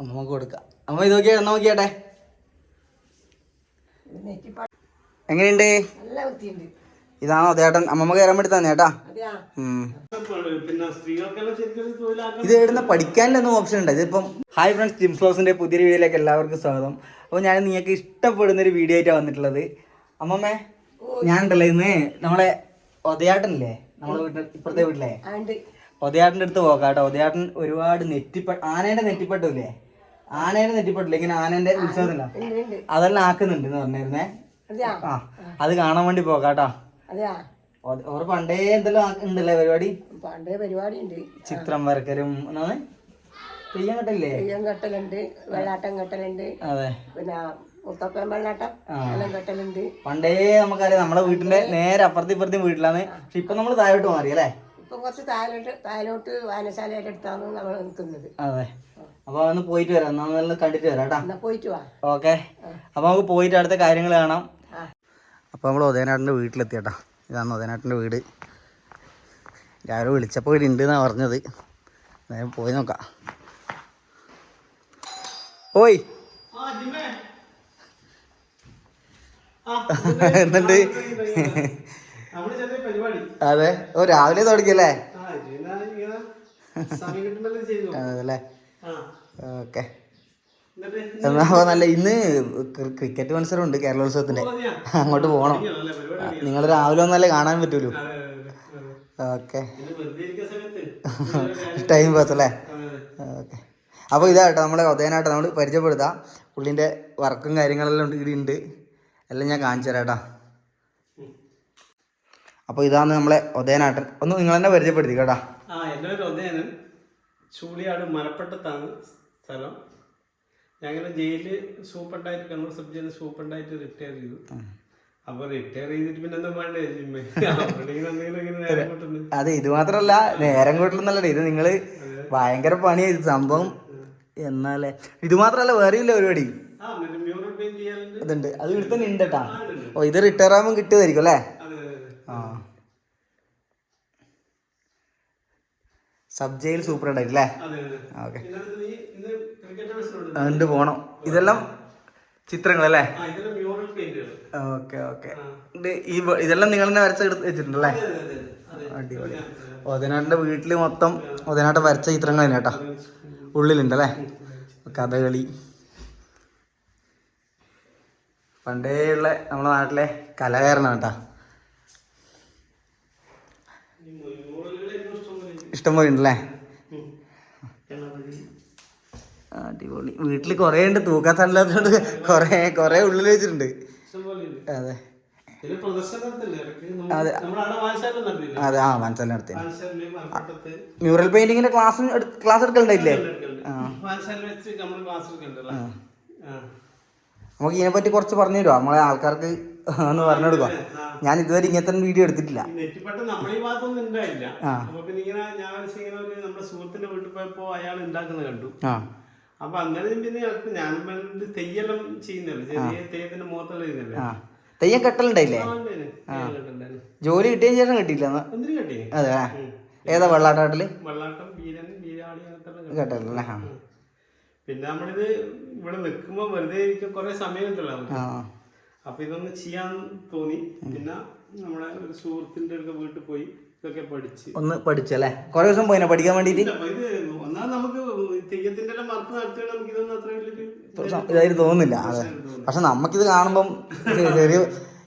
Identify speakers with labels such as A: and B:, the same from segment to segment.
A: അമ്മമ്മക്ക് കൊടുക്കാം. അമ്മ ഇത് നോക്കിയാ നോക്കിയാട്ടെ? എങ്ങനെയുണ്ട്? ഇതാണോ ചേട്ടൻ അമ്മമ്മ കയറാൻ വേണ്ടി തന്നെ ചേട്ടാ ഇത് എവിടുന്ന പഠിക്കാനിലൊന്നും ഓപ്ഷൻ ഉണ്ട്. ഇതിപ്പം ഹായ് ഫ്രണ്ട്സ് ജിംഫ്ലോസിന്റെ പുതിയൊരു വീഡിയോയിലേക്ക് എല്ലാവർക്കും സ്വാഗതം. അപ്പോൾ ഞാൻ നിങ്ങൾക്ക് ഇഷ്ടപ്പെടുന്ന ഒരു വീഡിയോ ആയിട്ടാണ് വന്നിട്ടുള്ളത്. അമ്മമ്മേ ഞാനുണ്ടല്ലോ ഇന്ന് നമ്മളെ ഒതയാട്ടനില്ലേ നമ്മളെ വീട്ടിൽ ഇപ്പുറത്തെ വീട്ടിലെ?
B: ഒതയാട്ടന്റെ
A: ഒതയാട്ടിന്റെ അടുത്ത് പോകാം കേട്ടോ ഒതയാട്ടൻ ഒരുപാട് നെറ്റിപ്പ ആനേന്റെ നെറ്റിപ്പട്ടില്ലേ? ആനേന്റെ നെറ്റിപ്പട്ടില്ല ഇങ്ങനെ ആനേന്റെ ഉത്സവത്തില്ല അതെല്ലാം ആക്കുന്നുണ്ട് എന്ന് പറഞ്ഞിരുന്നേ ആ അത് കാണാൻ വേണ്ടി പോകാട്ടാ.
B: ഓറ്
A: ഓർ പണ്ടേ എന്തെല്ലാം ഉണ്ടല്ലേ പരിപാടി?
B: പണ്ടേ പരിപാടി ഉണ്ട്.
A: ചിത്രം വരക്കലും എന്നാണ് തെയ്യം കെട്ടല്ലേ
B: തെയ്യം കെട്ടലുണ്ട് വെള്ളാട്ടം കെട്ടലുണ്ട്.
A: അതെ.
B: പിന്നെ മുത്തപ്പൻ വെള്ളാട്ടം എല്ലാം കെട്ടലുണ്ട്.
A: പണ്ടേ നമുക്കറിയാം നമ്മുടെ വീട്ടിന്റെ നേരെ അപ്പുറത്തെ ഇപ്പുറത്തെ വീട്ടിലാണ്. പക്ഷെ ഇപ്പൊ നമ്മൾ താഴോട്ട് മാറി അല്ലേ?
B: ഇപ്പൊ കുറച്ച് താഴോട്ട് താഴോട്ട് വായനശാലയുടെ അടുത്താണ് നമ്മൾ നിൽക്കുന്നത്.
A: അതെ. അപ്പൊ അതൊന്ന് പോയിട്ട് വരാം. എന്നാ നല്ല കണ്ടിട്ട് വരാം കേട്ടാ.
B: പോയിട്ട് വാ.
A: ഓക്കെ. അപ്പൊ നമുക്ക് പോയിട്ട് അടുത്ത കാര്യങ്ങൾ കാണാം. അപ്പൊ നമ്മൾ ഉദയനാട്ടിന്റെ വീട്ടിലെത്തിയട്ടാ ഇതാണ് ഉദയനാട്ടിന്റെ വീട്. രാവിലെ വിളിച്ചപ്പോൾ ഇവിടെ ഉണ്ട് എന്നാ പറഞ്ഞത്. നേരം പോയി നോക്കാം. ഓയ്.
C: എന്നിട്ട്
A: അതെ. ഓ രാവിലെ തുടങ്ങിയല്ലേ? അതല്ലേ
C: ആ.
A: ഓക്കെ. എന്നാ നല്ല ഇന്ന് ക്രിക്കറ്റ് മത്സരം ഉണ്ട് കേരളോത്സവത്തിന്റെ? അങ്ങോട്ട്
C: പോകണം.
A: നിങ്ങൾ രാവിലെ ഒന്നല്ലേ കാണാൻ
C: അതെ.
A: ഓക്കെ. ടൈം പാസ് അല്ലേ. ഓക്കെ. അപ്പോൾ ഇതാട്ടോ നമ്മളെ ഉദയനാട്ടോ നമ്മൾ പരിചയപ്പെടുത്താം. പുള്ളിന്റെ വർക്കും കാര്യങ്ങളെല്ലാം ഉണ്ട് ഇവിടെ ഉണ്ട്. എല്ലാം ഞാൻ കാണിച്ചു തരാം കേട്ടോ. അപ്പോൾ ഇതാണ് നമ്മളെ ഉദയനാട്ടൻ. ഒന്ന് നിങ്ങൾ തന്നെ പരിചയപ്പെടുത്തി കേട്ടോ.
C: ആ എന്റെ പേര് ഉദയനൻ. ചൂളിയാട് മലപ്പട്ടത്താണ് സ്ഥലം. ഞങ്ങളുടെ ജയിലിൽ സൂപ്രണ്ടായിട്ട് കണ്ണൂർ സബ് ജയിലിൽ സൂപ്രണ്ടായിട്ട് റിട്ടയർ ചെയ്തു. അപ്പൊ റിട്ടയർ ചെയ്തിട്ട് പിന്നെ എന്താ വേണ്ടേ ജിമ്മേ
A: അതെ. ഇത് മാത്രല്ല നേരം കൂട്ടിലൊന്നല്ലേ ഇത് നിങ്ങൾ ഭയങ്കര പണിയായി സംഭവം എന്നാലേ. ഇത് മാത്രല്ല വേറെ ഇല്ല പരിപാടി അതുണ്ട് അത് ഇവിടെ തന്നെ ഉണ്ട്. കേട്ടാ ഓ ഇത് റിട്ടയർ ആകുമ്പോൾ കിട്ടിയതായിരിക്കും അല്ലേ
C: അതെ അതെ അതെ
A: ആ സബ് ജയിൽ സൂപ്പർ ഉണ്ടായിരിക്കും അല്ലേ ഓക്കെ. ഉണ്ട് പോണം. ഇതെല്ലാം ചിത്രങ്ങളല്ലേ
C: മ്യൂറൽ പെയിന്റുകൾ
A: ഓക്കെ ഓക്കെ. ഇതെല്ലാം നിങ്ങൾ തന്നെ വരച്ച എടുത്ത് വെച്ചിട്ടുണ്ടല്ലേ അടിപൊളി. ഒതനാട്ടിന്റെ വീട്ടിൽ മൊത്തം ഒതനാട്ട വരച്ച ചിത്രങ്ങൾ തന്നെ കേട്ടോ. ഉള്ളിലുണ്ടല്ലേ കഥകളി. പണ്ടേ ഉള്ള നമ്മുടെ നാട്ടിലെ കലാകാരനാണ് കേട്ടാ
C: ഈ മ്യൂറലുകൾ ഏറ്റവും ഇഷ്ടം പോലെ ഉണ്ട്.
A: ഉണ്ടല്ലേ? അടിപൊളി. വീട്ടിൽ കുറേ ഉണ്ട് തൂക്കാൻ സ്ഥലമില്ലാത്തതുകൊണ്ട് കുറേ കുറേ ഉള്ളിൽ വെച്ചിട്ടുണ്ട്. അതെ.
C: അതെ?
A: അതെ ആ മനസ്സിലെ നടത്തി മ്യൂറൽ പെയിന്റിങ്ങിന്റെ ക്ലാസ് ക്ലാസ് എടുക്കലുണ്ടായില്ലേ
C: ആ.
A: നമുക്ക് ഇതിനെപ്പറ്റി കുറച്ച് പറഞ്ഞു തരുമോ നമ്മളെ ആൾക്കാർക്ക് ഒന്ന് പറഞ്ഞു കൊടുക്കാം ഞാൻ ഇതുവരെ ഇങ്ങനത്തെ വീഡിയോ എടുത്തിട്ടില്ല.
C: ഈ നെറ്റിപ്പട്ടം നമ്മളെ ഈ ഭാഗത്തൊന്നും ഉണ്ടായില്ല. അപ്പൊ പിന്നെ ഇങ്ങനെ ഞാൻ വിളിച്ച് ഇങ്ങനെ ഒരു നമ്മുടെ സുഹൃത്തിന്റെ വീട്ടിൽ പോയപ്പോ അയാൾ ഉണ്ടാക്കുന്നത് കണ്ടു.
A: ആ.
C: അപ്പൊ അന്നേരം പിന്നെ ഞാൻ തെയ്യെല്ലാം ചെയ്യുന്നല്ലോ ചെറിയ തെയ്യത്തിന്റെ മുഖത്തുള്ള ചെയ്യുന്നല്ലേ
A: തെയ്യം കെട്ടലുണ്ടായില്ലേ. ജോലി കിട്ടിയ ശേഷം കിട്ടിയില്ല അതെ. ഏതാ വെള്ളാട്ടാട്ടിൽ?
C: വെള്ളാട്ടം വീരൻ വീരാളി
A: കെട്ടലല്ലേ
C: പിന്നെ നമ്മളിത് ഇവിടെ നിൽക്കുമ്പോ വെറുതെ ഇരിക്കും. കുറെ സമയം ഉണ്ടല്ലോ അപ്പൊ ഇതൊന്ന് ചെയ്യാൻ തോന്നി. പിന്നെ നമ്മളെ ഒരു സുഹൃത്തിന്റെ ഒക്കെ വീട്ടിൽ പോയി ഇതൊക്കെ പഠിച്ച്.
A: ഒന്ന് പഠിച്ചല്ലേ കുറെ ദിവസം പോയി പഠിക്കാൻ വേണ്ടിയിട്ട്
C: ഇത് ഒന്നാ നമുക്ക് തെയ്യത്തിന്റെ എല്ലാം വർക്ക് നടത്തിയാൽ നമുക്ക് ഇതൊന്നും അത്ര വലിയൊരു
A: ഇതായിട്ട് തോന്നുന്നില്ല. അതെ. പക്ഷെ നമുക്കിത് കാണുമ്പം ചെറിയ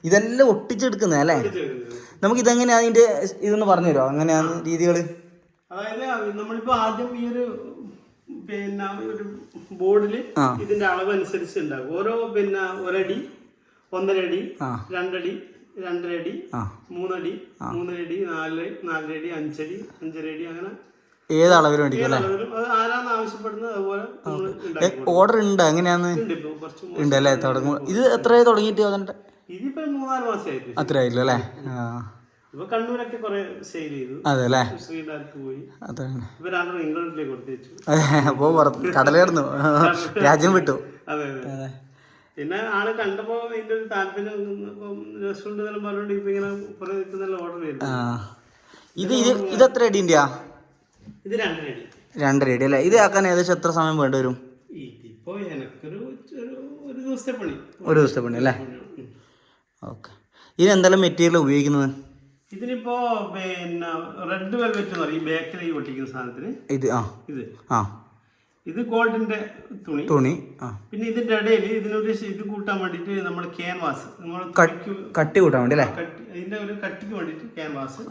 A: ഇതെല്ലാം ഒട്ടിച്ചെടുക്കുന്ന അല്ലേ? നമുക്ക് ഇതെങ്ങനെയാ അതിന്റെ ഇതൊന്ന് പറഞ്ഞു തരുമോ അങ്ങനെയാണ് രീതികൾ
C: അതായത് നമ്മളിപ്പോ ആദ്യം ഈ ഒരു പിന്നെ ഒരു ബോർഡിൽ. ഇതിന്റെ അളവ് അനുസരിച്ച് ഉണ്ടാകും ഓരോ പിന്നെ ഒരടി ഒന്നര അടി
A: ആ.
C: രണ്ടടി
A: രണ്ടരടി
C: മൂന്നടി മൂന്നരടി നാല് നാലരടി അഞ്ചടി അഞ്ചരടി അങ്ങനെ
A: ഏത് അളവിൽ മേടിക്കും അല്ലേ? ഓർഡർ ഉണ്ട് എങ്ങനെയാന്ന്?
C: ഉണ്ട്
A: അല്ലേ തുടങ്ങും. ഇത് എത്രയായി തുടങ്ങിയിട്ട് വന്നിട്ട് അത്ര ആയില്ല അല്ലേ? ആ.
C: ഇപ്പൊ കണ്ണൂരൊക്കെ കുറെ സെയിൽ ചെയ്തു.
A: അതെ അല്ലേ?
C: ശ്രീലാൽക്ക് പോയി.
A: അതാണ്.
C: ഇപ്പൊ രണ്ടെണ്ണം ഇംഗ്ലണ്ടിലേക്ക് കൊടുത്തേച്ചു.
A: അതെ അപ്പോ കടൽ രാജ്യം വിട്ടു.
C: അതെ. അതെ. പിന്നെ ആൾ കണ്ടപ്പോ ഇതിന്റെ ഒരു താല്പര്യം റെസ്റ്റോറന്റ് എന്നെല്ലാം പറഞ്ഞോണ്ട് ഇപ്പൊ ഇങ്ങനെ കുറെ നല്ല ഓർഡർ ചെയ്തു
A: ഇത് ഇത് ഇത് എത്ര അടിന്റെയാ
C: ഇത് രണ്ടര അടി
A: രണ്ടര അടി അല്ലേ? ഇത് ആക്കാൻ ഏകദേശം എത്ര സമയം വേണ്ടി വരും?
C: ഇതിപ്പോ എനക്കൊരു ഒരു ദിവസത്തെ പണി.
A: ഒരു ദിവസത്തെ പണി അല്ലേ. ഓക്കെ. ഇതിന് എന്തെല്ലാം മെറ്റീരിയൽ ഉപയോഗിക്കുന്നത്?
C: ഇതിനിപ്പോ പിന്നെ റെഡ് വെൽവെറ്റ് എന്ന് പറയും ബേക്കറി ഒട്ടിക്കുന്ന സാധനത്തിന്.
A: ഇത് ആ.
C: ഇത്.
A: ആ.
C: ഇത് ഗോൾഡിന്റെ തുണി.
A: തുണി
C: പിന്നെ ഇതിന്റെ ഇടയിൽ ഇതിനൊരു ഇത് കൂട്ടാൻ വേണ്ടിട്ട് നമ്മൾ ക്യാൻവാസ് നമ്മൾ
A: കട്ടി കൂട്ടാൻ വേണ്ടി അല്ലേ?
C: ഇതിന്റെ ഒരു കട്ടിക്ക് വേണ്ടിട്ട് ക്യാൻവാസ്.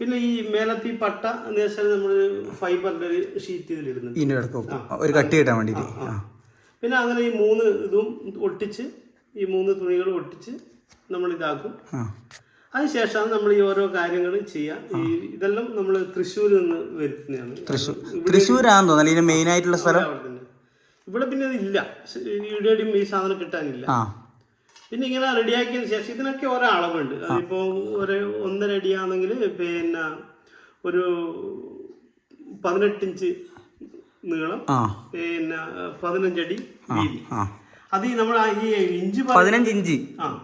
C: പിന്നെ ഈ മേലത്തെ ഈ പട്ട എന്ന് വെച്ചാൽ നമ്മൾ ഫൈബറിന്റെ ഒരു ഷീറ്റ് ഇതിലിടുന്നുണ്ട്
A: ഒരു കട്ടി കിട്ടാൻ വേണ്ടിട്ട്
C: പിന്നെ അങ്ങനെ ഈ മൂന്ന് ഇതും ഒട്ടിച്ച് ഈ മൂന്ന് തുണികൾ ഒട്ടിച്ച് നമ്മൾ ഇതാക്കും. അതിനുശേഷമാണ് നമ്മൾ ഈ ഓരോ കാര്യങ്ങൾ ചെയ്യാം. ഈ ഇതെല്ലാം നമ്മൾ തൃശ്ശൂരിൽ നിന്ന് വരുത്തുന്നതാണ്.
A: തൃശ്ശൂർ. തൃശ്ശൂരാണെന്ന് തോന്നുന്നു. ഇതിന് മെയിൻ ആയിട്ടുള്ള സ്ഥലം?
C: ഇവിടെ പിന്നെ ഇതില്ല ഇവിടെയും ഈ സാധനം കിട്ടാനില്ല. പിന്നെ ഇങ്ങനെ റെഡിയാക്കിയതിന് ശേഷം ഇതിനൊക്കെ ഓരോ അളവുണ്ട്. അതിപ്പോൾ ഒരു ഒന്നര അടിയാണെങ്കിൽ പിന്നെ ഒരു പതിനെട്ടിഞ്ച് നീളം
A: ആ.
C: പിന്നെ പതിനഞ്ചടി വീതി. അത് നമ്മൾ ഈ ഇഞ്ച്
A: പതിനഞ്ച് ഇഞ്ച്.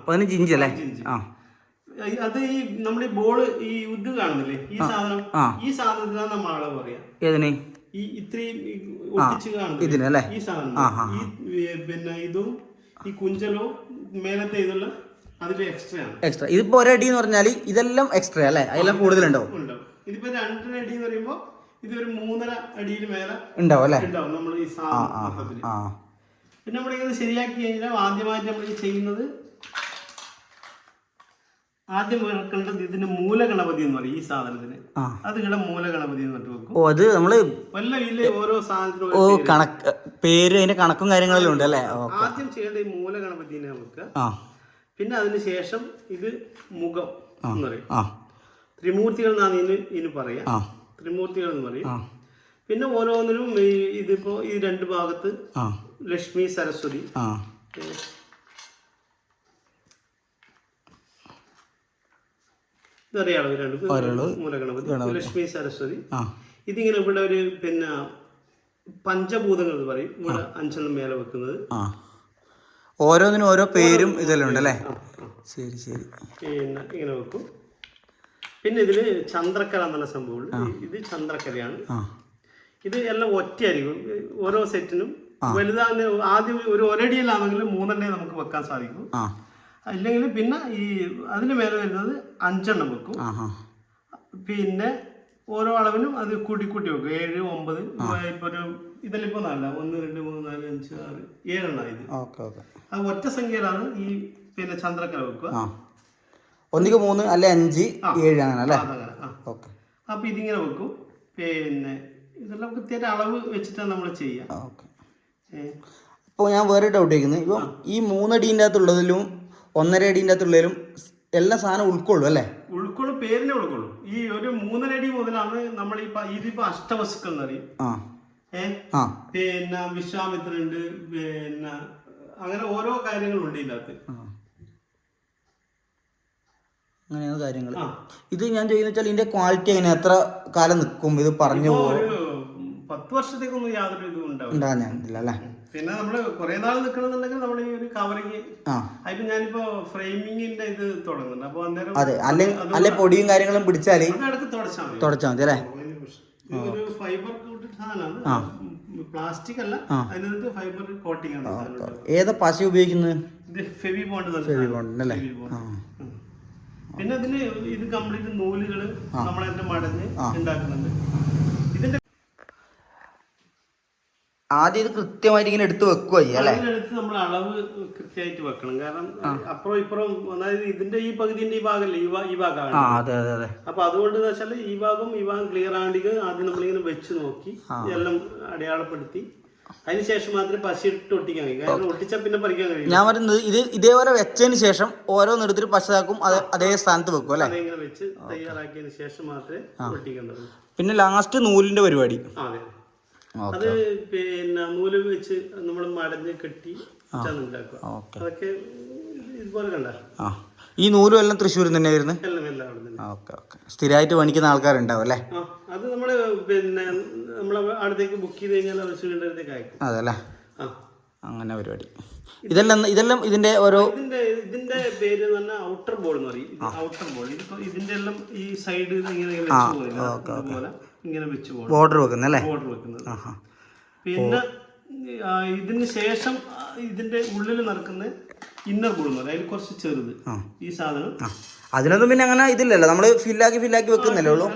A: പതിനഞ്ച് ഇഞ്ച് അല്ലേ? ആ.
C: അത് ഈ നമ്മൾ ഈ ബോൾ ഈ ഉദ് കാണുന്നില്ലേ? ഈ സാധനം? ഈ സാധനത്തിനാണ് നമ്മൾ അളവ് പറയാം.
A: ഏതിന്?
C: ഈ ഇത്രയും ഒട്ടിച്ച് കാണുന്നില്ലേ? ഈ സാധനം. ഈ പിന്നെ ഇതും ഈ കുഞ്ചലോ മേലത്തെ ഇതെല്ലാം അതിൽ എക്സ്ട്രാ ആണ്.
A: എക്സ്ട്രാ ഇതിപ്പോ ഒരടി എന്ന് പറഞ്ഞാൽ ഇതെല്ലാം എക്സ്ട്രാ അല്ലേ? അതെല്ലാം
C: കൂടുതലുണ്ടോ ഇതിപ്പോ രണ്ടര അടി എന്ന് പറയുമ്പോ ഇത് ഒരു മൂന്നര അടിയിൽ മേലെ
A: ഉണ്ടാവും അല്ലേ?
C: ഉണ്ടാവും നമ്മൾ ഈ സാധനം പിന്നെ നമ്മളിങ്ങനെ ശരിയാക്കി കഴിഞ്ഞാൽ ആദ്യമായിട്ട് നമ്മൾ ചെയ്യുന്നത് ആദ്യം മൂലഗണപതി എന്ന് പറയും ഈ സാധനത്തിന്. അത് ഇവിടെ മൂലഗണപതി എന്ന് വെക്കും.
A: ഓ അത് നമ്മൾ
C: വല്ല ഇല്ലേ ഓരോ സാധനത്തിനും
A: ഓ കണക്ക് പേര് അതിന്റെ കണക്കും കാര്യങ്ങളെല്ലാം ഉണ്ട് അല്ലേ?
C: ആദ്യം ചെയ്യേണ്ട ഈ മൂലഗണപതിനെ വെക്കുക പിന്നെ അതിന് ശേഷം ഇത് മുഖം എന്ന് പറയും. ത്രിമൂർത്തികൾ എന്നാണ് ഇതിന് ഇതിന് പറയാ. ത്രിമൂർത്തികൾ എന്ന് പറയും. പിന്നെ ഓരോന്നിനും ഇതിപ്പോ ഈ രണ്ട് ഭാഗത്ത് ലക്ഷ്മി സരസ്വതി. മൂലഗണപതി ലക്ഷ്മി സരസ്വതി. ഇതിങ്ങനെ ഇവിടെ ഒരു പിന്നെ പഞ്ചഭൂതങ്ങൾ പറയും. ഇവിടെ അഞ്ചെണ്ണം മേലെ വെക്കുന്നത്.
A: ഓരോന്നിനും ഓരോ പേരും ഇതെല്ലാം ഉണ്ട് അല്ലേ ശരി ശരി.
C: പിന്നെ ഇങ്ങനെ വെക്കും. പിന്നെ ഇതിൽ ചന്ദ്രക്കല എന്നുള്ള സംഭവമുണ്ട്. ഇത് ചന്ദ്രക്കലയാണ്. ഇത് എല്ലാം ഒറ്റയായിരിക്കും ഓരോ സെറ്റിനും വലുതാകുന്ന ആദ്യം ഒരു ഒരടിയിലാണെങ്കിൽ മൂന്നെണ്ണേ നമുക്ക് വെക്കാൻ സാധിക്കും. അല്ലെങ്കിൽ പിന്നെ ഈ അതിന് മേലെ വരുന്നത് അഞ്ചെണ്ണം വെക്കും. പിന്നെ ഓരോ അളവിനും അത് കൂട്ടി കൂട്ടി വെക്കും. ഏഴ് ഒമ്പത് ഇപ്പൊ ഒരു ഇതിലിപ്പോ നാല ഒന്ന് രണ്ട് മൂന്ന് നാല് അഞ്ച് ആറ് ഏഴെണ്ണം ഇത്. അത് ഒറ്റ സംഖ്യയിലാണ് ഈ പിന്നെ ചന്ദ്രക്കല വെക്കുക.
A: ഒന്നിക്ക് മൂന്ന് അല്ലെ അഞ്ച് ഏഴ് അങ്ങനെ അല്ലേ? ഓക്കെ.
C: അപ്പൊ ഇതിങ്ങനെ വെക്കും. പിന്നെ ഇതെല്ലാം കൃത്യമായിട്ട് അളവ് വെച്ചിട്ടാണ് നമ്മൾ ചെയ്യുക.
A: ഓക്കെ. അപ്പോൾ ഞാൻ വേറെ ഡൗട്ട് ചോദിക്കുന്നത് ഇപ്പം ഈ മൂന്നടീന്റെ അകത്തുള്ളതിലും ഒന്നര അടീന്റെ അകത്തുള്ളതിലും എല്ലാ സാധനം ഉൾക്കൊള്ളും അല്ലേ?
C: ഉൾക്കൊള്ളും പേരിനെ ഉൾക്കൊള്ളും. ഈ ഒരു മൂന്നരടി മുതലാണ് നമ്മൾ ഈ ഇതിപ്പോ അഷ്ടവസ്തുക്കൾ എന്ന് പറയും.
A: ആ.
C: പിന്നെ വിശ്വാമിത്രണ്ട് പിന്നെ അങ്ങനെ ഓരോ കാര്യങ്ങളും ഉണ്ട് ഇതിനകത്ത്.
A: അങ്ങനെയാണ് കാര്യങ്ങൾ. ഇത് ഞാൻ ചെയ്യുന്ന വെച്ചാൽ ഇതിന്റെ ക്വാളിറ്റി എങ്ങനെ? എത്ര കാലം നിൽക്കും? ഇത് പറഞ്ഞു പോകും
C: പത്ത് വർഷത്തേക്കൊന്നും യാതൊരു ഇതും ഉണ്ടാവില്ല.
A: ഞാൻ അല്ലേ?
C: പിന്നെ നമ്മൾ കുറെ നാൾ നിൽക്കണമെന്നുണ്ടെങ്കിൽ നമ്മൾ ഈ ഒരു കവറിങ് അതിപ്പോ ഞാനിപ്പോ ഫ്രെയിമിങ്ങിന്റെ ഇത് തുടങ്ങുന്നുണ്ട്. അപ്പൊ അന്നേരം
A: അതെ അല്ലെ അല്ലെ പൊടിയും കാര്യങ്ങളും പിടിച്ചാൽ
C: തുടച്ചാൽ മതി.
A: അല്ലെ?
C: അതിന് ഒരു ഫൈബർ സാധനമാണ്. പ്ലാസ്റ്റിക് അല്ല. അതിനകത്ത് ഫൈബർ കോട്ടിംഗ് ആണ്.
A: ഏതാ പശ ഉപയോഗിക്കുന്നത്?
C: ഇത് ഫെവി ബോണ്ട്
A: ബോണ്ട് അല്ലേ?
C: പിന്നെ ഇതിന് ഇത് കംപ്ലീറ്റ് നൂലുകൾ നമ്മളതിന്റെ മടഞ്ഞ് ഉണ്ടാക്കുന്നുണ്ട്.
A: ആദ്യം ഇത് കൃത്യമായിട്ട് ഇങ്ങനെ എടുത്ത് വെക്കുക അല്ലേ?
C: നമ്മൾ അളവ് കൃത്യമായിട്ട് വെക്കണം. കാരണം അപ്പുറം ഇപ്പുറം അതായത് ഇതിന്റെ ഈ പകുതിന്റെ ഈ ഭാഗമല്ലേ ഈ ഭാഗമാണ്.
A: അതെ അതെ അതെ.
C: അപ്പൊ അതുകൊണ്ട് വെച്ചാൽ ഈ ഭാഗം ഈ ഭാഗം ക്ലിയർ ആണെങ്കിൽ ആദ്യം നമ്മളിങ്ങനെ വെച്ച് നോക്കി എല്ലാം അടയാളപ്പെടുത്തി. അതിനുശേഷം മാത്രമേ പശ ഇട്ട് ഒട്ടിക്കാൻ കഴിയും. കാരണം ഒട്ടിച്ചാൽ പിന്നെ പറിക്കാൻ കഴിയും
A: ഞാൻ പറയുന്നത് ഇത് ഇതേപോലെ വെച്ചതിന് ശേഷം ഓരോന്നെടുത്തിട്ട് പശതാക്കും അത് അതേ സ്ഥാനത്ത് വെക്കും അല്ലേ?
C: വെച്ച് തയ്യാറാക്കിയതിന് ശേഷം മാത്രമേ
A: പിന്നെ ലാസ്റ്റ് നൂലിന്റെ പരിപാടി.
C: അതെ. അത് പിന്നെ നൂൽ വെച്ച് നമ്മൾ മടഞ്ഞ് കെട്ടി ഉണ്ടാക്കുക അതൊക്കെ ഇതുപോലെ കണ്ട.
A: ഈ നൂലും എല്ലാം തൃശ്ശൂരിൽ തന്നെ വരുന്നത് ഓക്കെ ഓക്കെ. സ്ഥിരമായിട്ട് പണിക്കുന്ന ആൾക്കാരുണ്ടാവും അല്ലേ?
C: അത് നമ്മൾ പിന്നെ നമ്മൾ അടുത്തേക്ക് ബുക്ക് ചെയ്ത് കഴിഞ്ഞാൽ അവർ സിലിണ്ടർ അടുത്തേക്ക് അയക്കും.
A: അതെ
C: ആ.
A: അങ്ങനെ പരിപാടി. ഇതെല്ലാം ഇതെല്ലാം ഇതിന്റെ ഓരോ
C: ഇതിന്റെ ഇതിന്റെ പേര് എന്ന് പറഞ്ഞാൽ ഔട്ടർ ബോൾ എന്ന് പറയും. Outer ball. ഇതിപ്പോ ഇതിന്റെ എല്ലാം ഈ സൈഡ് ഇങ്ങനെ ഇങ്ങനെ വെച്ച്
A: ബോർഡർ വെക്കുന്നത് അല്ലേ
C: ബോർഡർ വെക്കുന്നത്. പിന്നെ ഇതിന് ശേഷം ഇതിന്റെ ഉള്ളിൽ നടക്കുന്ന ഇന്നർ കൂടുന്നത് അതിൽ കുറച്ച് ചെറുത് ഈ സാധനം.
A: അതിനൊന്നും പിന്നെ അങ്ങനെ ഇതില്ലല്ലോ. നമ്മൾ ഫില്ലാക്കി ഫില്ലാക്കി വെക്കുന്നല്ലേ ഉള്ളൂ?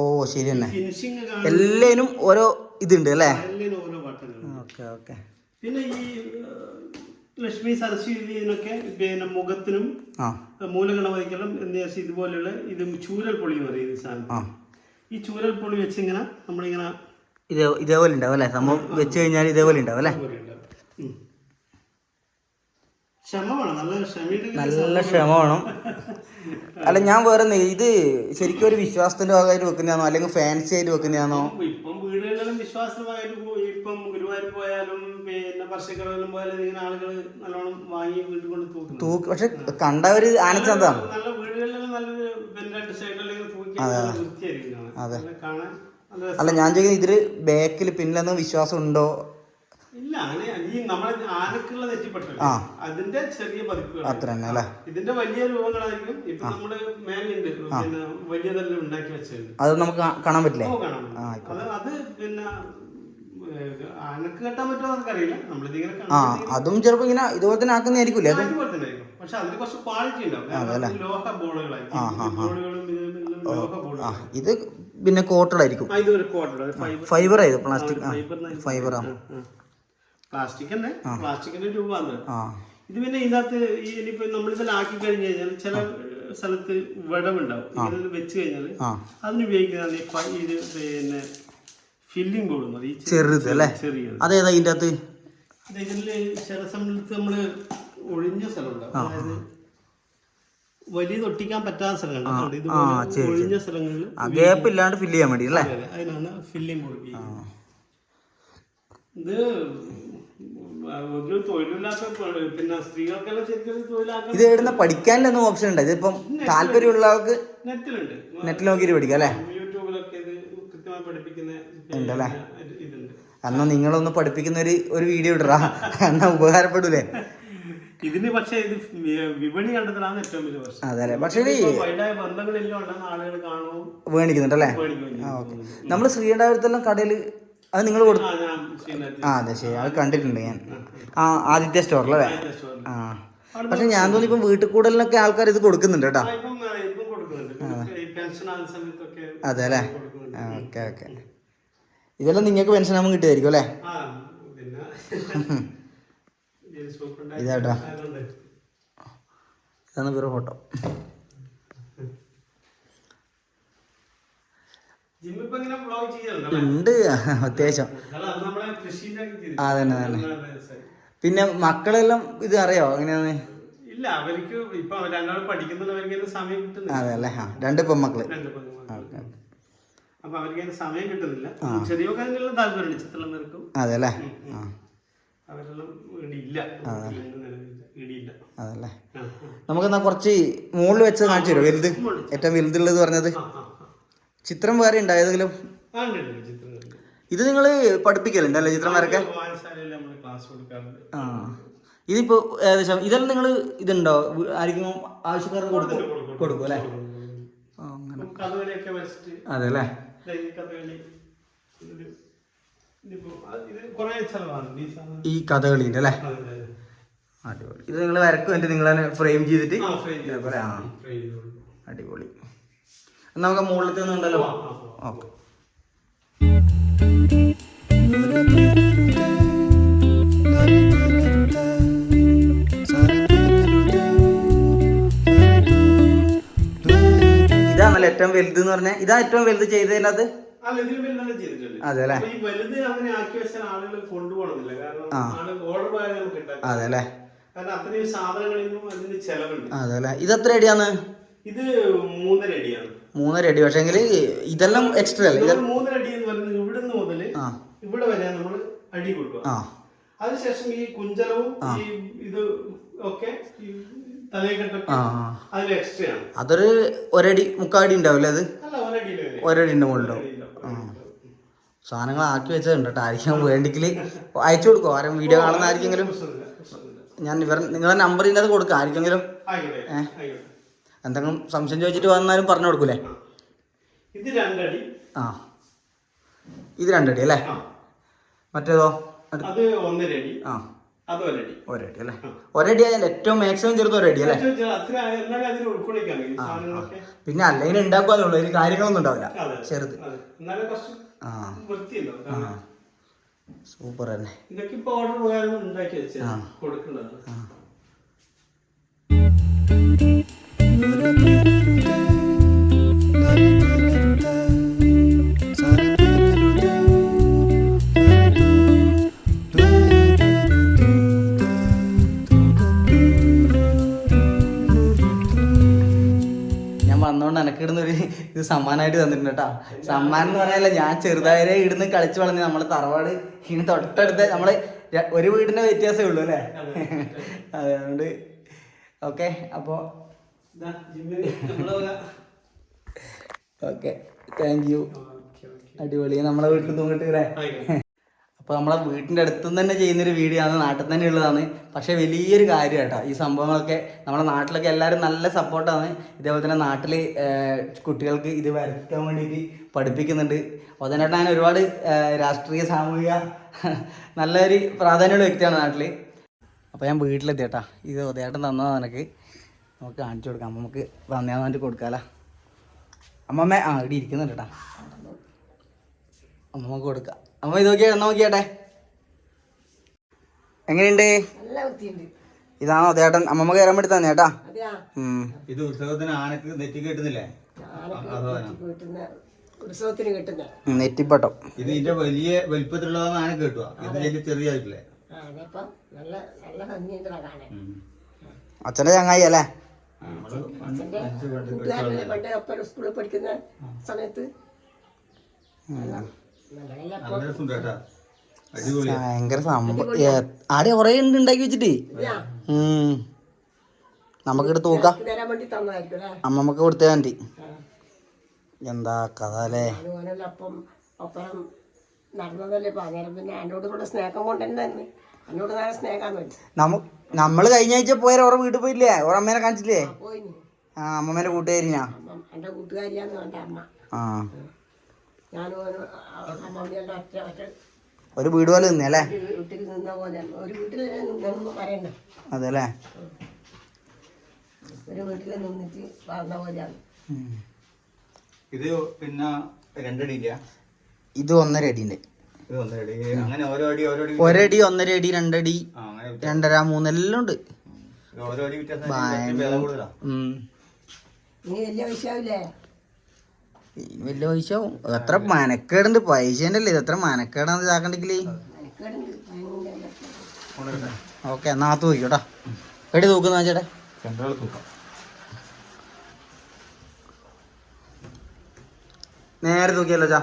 A: ഓ ശരി തന്നെ. എല്ലാനും ഓരോ ഇതുണ്ട് അല്ലേ?
C: എല്ലാം
A: ഓക്കെ ഓക്കെ.
C: പിന്നെ ഈ ലക്ഷ്മി സരസ്വതിനൊക്കെ പിന്നെ മുഖത്തിനും
A: ആ.
C: മൂലഗണപതിക്കെല്ലാം എന്താ വെച്ചാൽ ഇതുപോലെയുള്ള ഇത് ചൂരൽ പൊളി എന്ന് പറയും സാധനം ഈ ചൂരൽ പൊളി വെച്ചിങ്ങനെ നമ്മളിങ്ങനെ
A: ഇതേ ഇതേപോലെ ഉണ്ടാവും അല്ലേ? സംഭവം വെച്ച് കഴിഞ്ഞാൽ ഇതേപോലെ ഉണ്ടാവും അല്ലേ?
C: നല്ല
A: ക്ഷമ വേണം. അല്ല ഞാൻ വേറെ ഇത് ശരിക്കും ഒരു വിശ്വാസത്തിന്റെ ഭാഗമായിട്ട് വെക്കുന്നതാണോ? അല്ലെങ്കിൽ ഫാൻസി ആയിട്ട് വെക്കുന്നതാണോ?
C: ഇപ്പം വീടുകളിലും വിശ്വാസമായിട്ട് ഇപ്പം ഗുരുവായൂർ പോയാലും പിന്നെ പോലെ ഇങ്ങനെ ആളുകൾ നല്ലോണം വാങ്ങി വീട്ടിൽ കൊണ്ട് തൂക്കുന്നു
A: തൂക്ക്. പക്ഷെ കണ്ടവര് ആനച്ചന്താണ്
C: നല്ല വീടുകളിലെല്ലാം നല്ലൊരു പിന്നെ രണ്ട് സൈഡിലെല്ലാം തൂക്കി വൃത്തിയായിരിക്കും. നല്ല കാണാൻ
A: അല്ല ഞാൻ ചോദിക്കുന്നത് ഇതിൽ ബാക്കിൽ പിന്നിലൊന്നും വിശ്വാസം ഉണ്ടോ
C: ഇല്ല അങ്ങനെ ഈ നമ്മളെ ആനക്കുള്ള നെറ്റിപ്പട്ടല്ലേ അതിന്റെ ചെറിയ പതിപ്പുകൾ
A: അത്ര തന്നെ അല്ലേ?
C: ഇതിന്റെ വലിയ രൂപങ്ങളായിരിക്കും. ഇപ്പൊ നമ്മുടെ മേലുണ്ട് പിന്നെ വലിയതെല്ലാം ഉണ്ടാക്കി വെച്ചിട്ടുണ്ട്
A: അത് നമുക്ക് കാണാൻ പറ്റില്ലേ?
C: അത് അത് പിന്നെ കെട്ടാൻ പറ്റുമോ നമുക്കറിയില്ല. നമ്മളിതിങ്ങനെ
A: ആ അതും ചിലപ്പോ ഇങ്ങനെ ഇതുപോലെ തന്നെ ആക്കുന്നതായിരിക്കും അതും
C: അതുപോലെ തന്നെ ആയിരിക്കും. പക്ഷെ അതിന് കുറച്ച് ക്വാളിറ്റി ഉണ്ടാവും ലോഹ ബോളുകളായിരിക്കും ഈ ബോളുകളും ലോഹ ബോളുകൾ
A: ആ ഇത് പിന്നെ കോട്ടഡായിരിക്കും
C: ആ ഇതൊരു കോട്ടഡ് ഫൈബർ
A: ഫൈബർ ആയത് പ്ലാസ്റ്റിക് ആ
C: ഫൈബർ പ്ലാസ്റ്റിക് തന്നെ പ്ലാസ്റ്റിക്കിന്റെ രൂപമാണ്.
A: ആ.
C: ഇത് പിന്നെ ഇതിനകത്ത് ഈ ഇനിയിപ്പോ കഴിഞ്ഞു കഴിഞ്ഞാൽ ചില സ്ഥലത്ത് വിടവുണ്ടാവും. ഇങ്ങനെ വെച്ച് കഴിഞ്ഞാൽ
A: ആ.
C: അതിന് ഉപയോഗിക്കുന്നതാണ് ഈ ഫ- ഇത് പിന്നെ ഫില്ലിംഗ് കൊടുക്കുന്നത്. ഈ
A: ചെറുത് അല്ലേ?
C: ചെറിയത്.
A: അതേതാ ഇതിന്റെ അകത്ത്?
C: ഇത് ഇതിൽ ചില സമയത്ത് നമ്മൾ ഒഴിഞ്ഞ സ്ഥലമുണ്ട്. അതായത് വലിയ തൊട്ടിക്കാൻ പറ്റാത്ത സ്ഥലങ്ങളുണ്ട്. ഇതുപോലെ ഒഴിഞ്ഞ സ്ഥലങ്ങളിൽ
A: ഗ്യാപ്പ് ഇല്ലാണ്ട് ഫില്ല് ചെയ്യാൻ വേണ്ടി അല്ലേ?
C: അതെ, അതിനാണ് ഫില്ലിംഗ് കൊടുക്കുക ഇത് പിന്നെ സ്ത്രീകൾക്കെല്ലാം ശരിക്കും ഇത്
A: എവിടുന്ന പഠിക്കാനിലൊന്നും ഓപ്ഷൻ ഉണ്ട് ഇതിപ്പം താല്പര്യമുള്ള ആൾക്ക്
C: നെറ്റിലുണ്ട്.
A: നെറ്റിൽ നോക്കിയിട്ട് പഠിക്കാം അല്ലേ
C: യൂട്യൂബിലൊക്കെ ഇത് കൃത്യമായി പഠിപ്പിക്കുന്ന
A: ഉണ്ടല്ലേ? എന്നാ നിങ്ങളൊന്ന് പഠിപ്പിക്കുന്ന ഒരു ഒരു വീഡിയോ ഇടറാ. എന്നാ ഉപകാരപ്പെടൂലേ?
C: ഇതിന് പക്ഷേ ഇത് വിപണി കണ്ടെത്തലാണ് ഏറ്റവും വലിയ പ്രശ്നം.
A: അതെ പക്ഷേ
C: ആളുകൾ കാണും.
A: ഓക്കെ. നമ്മൾ ശ്രീകണ്ഠപുരത്തെല്ലാം കടയിൽ അത് നിങ്ങൾ കൊടുത്തു
C: ആ
A: അതെ ശരി. അത് കണ്ടിട്ടുണ്ട് ഞാൻ. ആ ആദിത്യ സ്റ്റോറിലല്ലേ ആ. പക്ഷെ ഞാൻ തോന്നി ഇപ്പം വീട്ടിൽ ആൾക്കാർ ഇത് കൊടുക്കുന്നുണ്ട് കേട്ടോ. അതെ അല്ലേ? Okay okay. ഇതെല്ലാം നിങ്ങൾക്ക് പെൻഷൻ ആകുമ്പോൾ കിട്ടിയതായിരിക്കും അല്ലേ?
C: ആ
A: ഇതാട്ടോ. ഇതാണ് വേറെ ഫോട്ടോ ഉണ്ട്. അത്യാവശ്യം. ആ, അതന്നെ,
C: തന്നെ.
A: പിന്നെ മക്കളെല്ലാം ഇത് അറിയോ? എങ്ങനെയാന്ന്?
C: ഇല്ല അവർക്ക് ഇപ്പൊ രണ്ടാളും പഠിക്കുന്നവർക്ക് അവർക്ക് സമയം കിട്ടുന്നില്ല.
A: അതെ അല്ലേ? ആ രണ്ട്
C: പെൺമക്കൾ.
A: ഓക്കെ.
C: അപ്പൊ അവർക്ക് അതിന് സമയം കിട്ടുന്നില്ല. ചെറിയ കാര്യങ്ങളിലും താല്പര്യമുണ്ട്. ചിത്രം നിൽക്കും
A: അതെല്ലേ
C: അവരെല്ലാം ഇടിയില്ല. ഇടിയില്ല.
A: അതല്ലേ. നമുക്കെന്നാ കുറച്ച് മുകളിൽ വെച്ച് കാണിച്ചു തരുമോ? വലുത്. ഏറ്റവും വലുതുള്ളത് പറഞ്ഞത്. ചിത്രം വേറെ ഉണ്ടോ ഏതെങ്കിലും?
C: ആ, ഉണ്ട്, ഉണ്ട്,
A: ഇത് നിങ്ങൾ പഠിപ്പിക്കലുണ്ട് അല്ലേ ചിത്രം വരയ്ക്കാൻ?
C: കൊടുക്കാറുണ്ട്.
A: ആ. ഇതിപ്പോ ഏകദേശം ഇതെല്ലാം നിങ്ങൾ ഇതുണ്ടോ? ആർക്കും ആവശ്യക്കാർക്ക് കൊടുക്കും? കൊടുക്കും അല്ലേ? അതെ അല്ലേ
C: കഥകളി. ഈ
A: കഥകളിന്റെ അല്ലേ. അടിപൊളി. ഇത് നിങ്ങൾ വരക്കും? എന്നിട്ട് നിങ്ങൾ തന്നെ ഫ്രെയിം ചെയ്തിട്ട്. അടിപൊളി. നമുക്ക് മുകളിലത്തെ
C: ആ.
A: ഓക്കെ. ഏറ്റവും വലുത് എന്ന് പറഞ്ഞാൽ ഇതാ ഏറ്റവും വലുത് ചെയ്തതിനകത്ത്?
C: അല്ല, ഇതിലും വലുതെല്ലാം ചെയ്തിട്ടുണ്ട്.
A: അതെ അല്ലേ?
C: അപ്പൊ ഈ വലുത് അങ്ങനെ ആക്കി വെച്ചാൽ ആളുകൾ കൊണ്ടുപോകണമെന്നില്ല കാരണം ആൾ ഓർഡർ പോയാൽ നമുക്ക് ഉണ്ടാക്കാം
A: അതെ അല്ലേ?
C: കാരണം അത്രയും സാധനങ്ങളിലും അതിന് ചെലവുണ്ട്.
A: അതെ അല്ലേ? ഇത് എത്ര അടിയാണ്?
C: ഇത് മൂന്നര അടിയാണ്.
A: മൂന്നര അടി. പക്ഷെ ഇതെല്ലാം എക്സ്ട്രാ അല്ലേ?
C: മൂന്നര അടി എന്ന് പറയുന്നത് ഇവിടുന്ന് മുതൽ ഇവിടെ വരെ നമ്മൾ അടി കൊടുക്കുക.
A: ആ.
C: അതിനുശേഷം ഈ കുഞ്ചലവും ഇത് ഒക്കെ
A: അതൊരു ഒരടി മുക്കാടി ഉണ്ടാവില്ലേ അത്? ഒരടിന്റെ മുകളിലുണ്ടാവും സാധനങ്ങൾ ആക്കി വെച്ചതുണ്ട് കേട്ടോ ആയിരിക്കും വേണ്ടിക്കൽ. അയച്ചു കൊടുക്കോ ആരും വീഡിയോ കാണുന്ന ആർക്കെങ്കിലും ഞാൻ ഇവർ നിങ്ങളുടെ നമ്പർ ഇതിന്റെ അത് കൊടുക്കാം ആർക്കെങ്കിലും?
C: ആയിക്കോട്ടെ
A: എന്തെങ്കിലും സംശയം ചോദിച്ചിട്ട് വന്നാലും പറഞ്ഞു കൊടുക്കൂലേ?
C: ഇത് രണ്ടടി.
A: ആ. ഇത് രണ്ടടി അല്ലേ? മറ്റേതോ?
C: അത്
A: ആ.
C: ഒരടി.
A: അല്ലേ? ഒരടി ആയാലും ഏറ്റവും മാക്സിമം ചെറുത് ഒരടി അല്ലേ? പിന്നെ അല്ലെങ്കിൽ ഉണ്ടാക്കുക ഉള്ളൂ ഇതിന് കാര്യങ്ങളൊന്നും ഉണ്ടാവില്ല. ചെറുത്. ആ. സൂപ്പർ തന്നെ.
C: ഇതൊക്കെ ഓർഡർ കൊടുക്കേണ്ടത്.
A: ഇത് സമ്മാനമായിട്ട് തന്നിട്ടുണ്ട് കേട്ടോ. സമ്മാനം എന്ന് പറയാനല്ല ഞാൻ ചെറുതായരെ ഇടുന്ന് കളിച്ചു വളഞ്ഞ് നമ്മളെ തറവാട് ഇങ്ങനെ തൊട്ടടുത്ത് നമ്മൾ ഒരു വീടിന്റെ വ്യത്യാസമേ ഉള്ളൂ അല്ലേ? അതുകൊണ്ട് ഓക്കെ അപ്പോ. Okay thank you. അടിപൊളി നമ്മളെ വീട്ടിൽ തൂങ്ങിട്ട് ഇല്ലേ? അപ്പോൾ നമ്മളെ വീട്ടിന്റെ അടുത്ത് തന്നെ ചെയ്യുന്നൊരു വീഡിയോ ആണ് നാട്ടിൽ തന്നെ ഉള്ളതാണ്. പക്ഷേ വലിയൊരു കാര്യം കേട്ടോ ഈ സംഭവങ്ങളൊക്കെ നമ്മുടെ നാട്ടിലൊക്കെ എല്ലാവരും നല്ല സപ്പോർട്ടാണ് ഇതേപോലെ തന്നെ നാട്ടിൽ കുട്ടികൾക്ക് ഇത് വരയ്ക്കാൻ വേണ്ടിയിട്ട് പഠിപ്പിക്കുന്നുണ്ട്. ഒതനേട്ടൻ ഞാൻ ഒരുപാട് രാഷ്ട്രീയ സാമൂഹിക നല്ലൊരു പ്രാധാന്യമുള്ള വ്യക്തിയാണ് നാട്ടിൽ അപ്പോൾ ഞാൻ വീട്ടിലെത്തി കേട്ടാ ഇത് ഉദയേട്ടൻ തന്നതാണ് നിനക്ക്. നമുക്ക് കാണിച്ചു കൊടുക്കാം. നമുക്ക് വന്നേന്ന് വേണ്ടി കൊടുക്കാമല്ലോ അമ്മമ്മ ആ ഇവിടെ ഇരിക്കുന്നുണ്ട് കേട്ടാ അമ്മമ്മക്ക് കൊടുക്കാം. അമ്മ ഇത് നോക്കിയാ നോക്കിയാട്ടെ? എങ്ങനെയുണ്ട്? ഇതാണോ? ചേട്ടൻ അമ്മമ്മ കയറാൻ വേണ്ടി തന്നെ ചേട്ടാ
B: അതെയാ?
D: ഇത് ഉത്സവത്തിന് ആനക്ക് നെറ്റി കെട്ടുന്നില്ലേ?
B: ഉത്സവത്തിന് കിട്ടുന്ന.
A: നെറ്റിപ്പട്ടം.
D: ഇത് ഇതിന്റെ വലിയ വലിപ്പത്തിലുള്ളതാണ് ആന കെട്ടുക ഇത് ഇതിന്റെ ചെറിയായിട്ടില്ലേ
B: അച്ഛന്റെ നല്ല നല്ല ഭംഗിയുണ്ട് കാണാൻ.
A: അച്ഛന്റെ ചങ്ങായി അല്ലേ?
B: പണ്ട് സ്കൂളിൽ പഠിക്കുന്ന സമയത്ത്
A: ഭയങ്കര സംഭവം. ആടെ കുറേ ഉണ്ട് ഉണ്ടാക്കി വെച്ചിട്ട്?
B: നമുക്ക് അല്ലേ
A: അമ്മമ്മക്ക് കൊടുത്താൽ മതി എന്താ കഥ അല്ലേ? നമ്മൾ കഴിഞ്ഞ ആഴ്ച പോയാൽ ഓരോ വീട്ടിൽ പോയില്ലേ? ഓരോ അമ്മേനെ കാണിച്ചില്ലേ? ആ അമ്മമ്മേന്റെ കൂട്ടുകാരിനാ?
B: അമ്മ അമ്മ.
A: ആ.
B: ഞാനും ഓനും അമ്മമ്മയുടെ ഒറ്റ ഒറ്റ
A: ഒരു വീട് പോലെ നിന്നേ അല്ലേ?
B: ഒരു വീട്ടിൽ നിന്ന പോലെ. ഒരു വീട്ടിൽ നിന്നൊന്നും പറയണ്ട.
A: അതെ അല്ലേ
B: ഒരു വീട്ടിൽ നിന്നിട്ട് വളർന്ന പോലെയാണ്.
D: ഇത് പിന്നെ രണ്ടടി ഇല്ല
A: ഇത് ഒന്നര അടിന്റെ
D: ഇത് ഒന്നരടി. അങ്ങനെ ഓരോ അടി ഓരോ അടി
A: ഒരടി ഒന്നര അടി രണ്ടടി
D: ആ, അങ്ങനെ
A: രണ്ടര മൂന്നെല്ലാം ഉണ്ട്.
D: ഭയങ്കര ഓരോ അടി വ്യത്യാസം കുറച്ച് വില കൂടുതലാ?
A: ഉം.
B: നീ വലിയ വിഷയമില്ലേ?
A: വലിയ പൈസ ആവും. എത്ര മനക്കേടുണ്ട്. പൈസ അല്ലേ ഇത്. എത്ര മനക്കേടാന്ന്
B: ഇതാക്കണ്ടെങ്കിൽ
A: ഓക്കെ എന്നാ അത് നോക്കിയോട്ടാ എടി തൂക്കുന്ന ചേട്ടാ. നേരെ തൂക്കിയല്ലോ ചാ?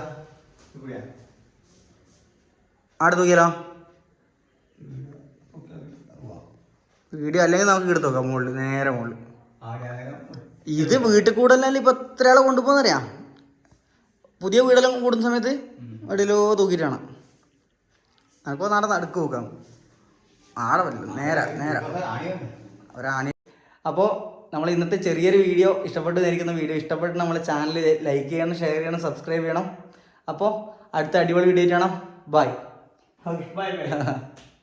A: ആടെ തൂക്കിയല്ലോ വീഡിയോ അല്ലെങ്കിൽ നമുക്ക് എടുത്തു നോക്കാം മുകളിൽ നേരെ മുകളിൽ ഇത് വീട്ടിൽ കൂടെ അല്ലെങ്കിൽ ഇപ്പൊ എത്ര ആളെ കൊണ്ടുപോകുന്നറിയാം? പുതിയ വീടെല്ലാം കൂടുന്ന സമയത്ത് എവിടെയല്ലോ തൂക്കിയിട്ടാണ്. നമുക്ക് നാടെ നടുക്ക് നോക്കാം. ആടെ പറ്റില്ല നേരെ നേരെ. ഒരാണി. അപ്പോൾ നമ്മൾ ഇന്നത്തെ ചെറിയൊരു വീഡിയോ ഇഷ്ടപ്പെട്ട് ധരിക്കുന്ന വീഡിയോ ഇഷ്ടപ്പെട്ട് നമ്മളെ ചാനൽ ലൈക്ക് ചെയ്യണം ഷെയർ ചെയ്യണം സബ്സ്ക്രൈബ് ചെയ്യണം. അപ്പോൾ അടുത്ത അടിപൊളി വീഡിയോ ആയിട്ടാണ് ബൈ.
C: Bye bye.